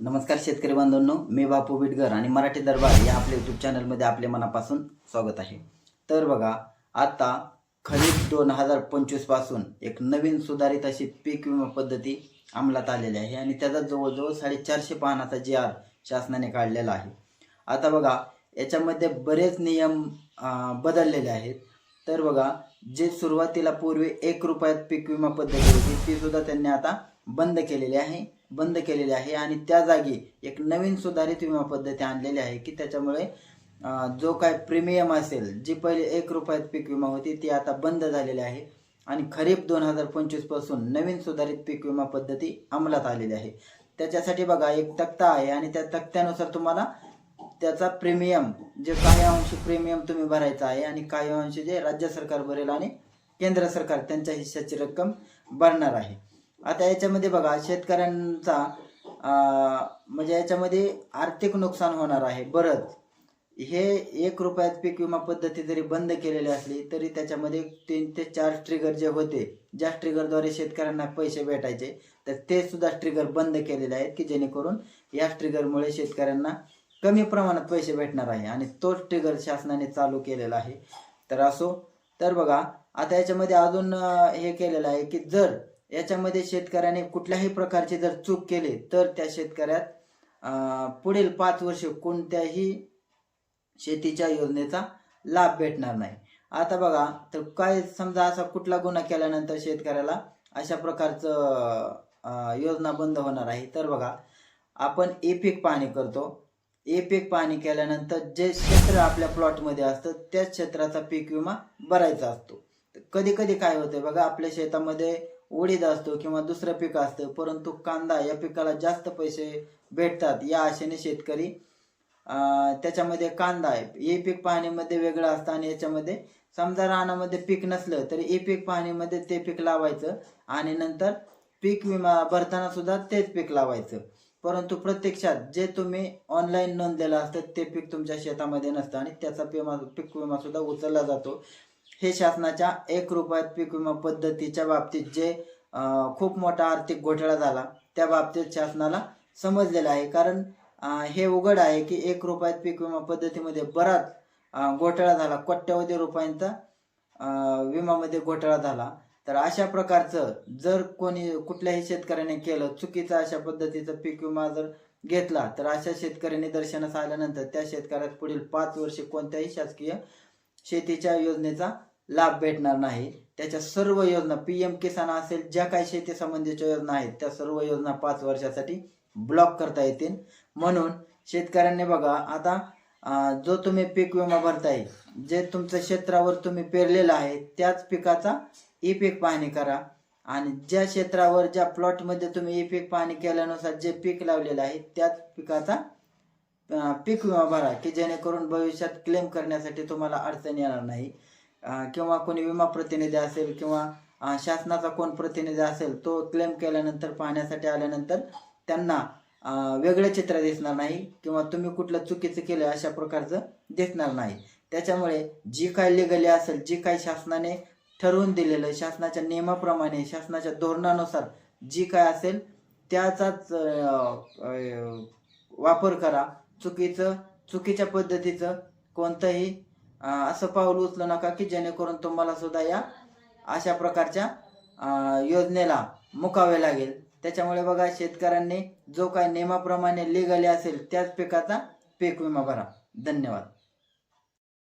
नमस्कार शेतकरी बांधवांनो मी बापू बिटगर आणि मराठी दरबार या आपल्या यूट्यूब चॅनलमध्ये आपले मनापासून स्वागत आहे. तर बघा आता खरीप दोन हजार पंचवीसपासून एक नवीन सुधारित अशी पीक विमा पद्धती अंमलात आलेली आहे आणि त्याचा जवळजवळ साडेचारशे पानाचा जी आर शासनाने काढलेला आहे. आता बघा याच्यामध्ये बरेच नियम बदललेले आहेत. तर बघा जे सुरुवातीला पूर्वी एक रुपयात पीक विमा पद्धती होती ती सुद्धा त्यांनी आता बंद केलेली आहे बंद केलेली आहे आणि त्या जागी एक नवीन सुधारित विमा पद्धती आणलेली आहे की त्याच्यामुळे जो काय प्रीमियम असेल जी पहिले एक रुपयात पीक विमा होती ती आता बंद झालेली आहे. आणि खरीप दोन हजार पंचवीसपासून नवीन सुधारित पीक विमा पद्धती अंमलात आलेली आहे. त्याच्यासाठी बघा एक तक्ता आहे आणि त्या तक्त्यानुसार तुम्हाला त्याचा प्रीमियम जे काही अंशी प्रीमियम तुम्ही भरायचा आहे आणि काही अंश जे राज्य सरकार भरेल आणि केंद्र सरकार त्यांच्या हिश्श्याची रक्कम भरणार आहे. आता याच्यामध्ये बघा शेतकऱ्यांचा म्हणजे याच्यामध्ये आर्थिक नुकसान होणार आहे बरंच. हे एक रुपयात पीक विमा पद्धती जरी बंद केलेली असली तरी त्याच्यामध्ये तीन ते चार ट्रिगर जे होते ज्या ट्रिगरद्वारे शेतकऱ्यांना पैसे भेटायचे तर ते सुद्धा ट्रिगर बंद केलेले आहेत की जेणेकरून या ट्रिगरमुळे शेतकऱ्यांना कमी प्रमाणात पैसे भेटणार आहे आणि तोच ट्रिगर शासनाने चालू केलेला आहे. तर असो तर बघा आता याच्यामध्ये अजून हे केलेलं आहे की जर याच्यामध्ये शेतकऱ्याने कुठल्याही प्रकारची जर चूक केली तर त्या शेतकऱ्यात पुढील पाच वर्ष कोणत्याही शेतीच्या योजनेचा लाभ भेटणार नाही. आता बघा तर काय समजा असा कुठला गुन्हा केल्यानंतर शेतकऱ्याला अशा प्रकारचं योजना बंद होणार आहे. तर बघा आपण ए पीक पाहणी करतो. ए पीक पाहणी केल्यानंतर जे क्षेत्र आपल्या प्लॉटमध्ये असतं त्याच क्षेत्राचा पीक विमा भरायचा असतो. कधी कधी काय होतं बघा आपल्या शेतामध्ये उडीद असतो किंवा दुसरं पीक असतं परंतु कांदा या पिकाला जास्त पैसे भेटतात या आशेने शेतकरी त्याच्यामध्ये कांदा आहे. हे पीक पाहणीमध्ये वेगळं असतं आणि याच्यामध्ये समजा रानामध्ये पीक नसलं तरी ए पीक पाहणीमध्ये ते पीक लावायचं आणि नंतर पीक विमा भरताना सुद्धा तेच पीक लावायचं. परंतु प्रत्यक्षात जे तुम्ही ऑनलाईन नोंदलेलं असतं ते पीक तुमच्या शेतामध्ये नसतं आणि त्याचा पीमा पीक विमा सुद्धा उचलला जातो. हे शासनाच्या एक रुपयात पीक विमा पद्धतीच्या बाबतीत जे खूप मोठा आर्थिक घोटाळा झाला त्या बाबतीत शासनाला समजलेलं आहे. कारण हे उघड आहे की एक रुपयात पीक विमा पद्धतीमध्ये बराच घोटाळा झाला. कोट्यवधी रुपयांचा विमामध्ये घोटाळा झाला. तर अशा प्रकारचं जर कोणी कुठल्याही शेतकऱ्याने केलं चुकीचा अशा पद्धतीचा पीक विमा जर घेतला तर अशा शेतकऱ्यांनी दर्शनास आल्यानंतर त्या शेतकऱ्यात पुढील पाच वर्षे कोणत्याही शासकीय शेतीच्या योजनेचा लाभ भेटणार नाही. त्याच्या सर्व योजना पी एम किसान असेल ज्या काही शेती संबंधीच्या योजना आहेत त्या सर्व योजना पाच वर्षासाठी ब्लॉक करता येतील. म्हणून शेतकऱ्यांनी बघा आता जो तुम्ही पीक विमा भरताय जे तुमच्या क्षेत्रावर तुम्ही पेरलेलं आहे त्याच पिकाचा ई पीक पाहणी करा. आणि ज्या क्षेत्रावर ज्या प्लॉटमध्ये तुम्ही ई पीक पाहणी केल्यानुसार जे पीक लावलेलं आहे त्याच पिकाचा पीक विमा भरा की जेणेकरून भविष्यात क्लेम करण्यासाठी तुम्हाला अडचण येणार नाही. किंवा कोणी विमा प्रतिनिधी असेल किंवा शासनाचा कोण प्रतिनिधी असेल तो क्लेम केल्यानंतर पाहण्यासाठी आल्यानंतर त्यांना वेगळं चित्र दिसणार नाही किंवा तुम्ही कुठलं चुकीचं केलं अशा प्रकारचं दिसणार नाही. त्याच्यामुळे जी काय लिगली असेल जी काय शासनाने ठरवून दिलेलं शासनाच्या नियमाप्रमाणे शासनाच्या धोरणानुसार जी काय असेल त्याचाच वापर करा. चुकीचं चुकीच्या पद्धतीचं कोणतंही असं पाऊल उचलू नका की जेणेकरून तुम्हाला सुद्धा या अशा प्रकारच्या योजनेला मुकावे लागेल. त्याच्यामुळे बघा शेतकऱ्यांनी जो काय नियमाप्रमाणे लिगली असेल त्याच पिकाचा पीक विमा भरा. धन्यवाद.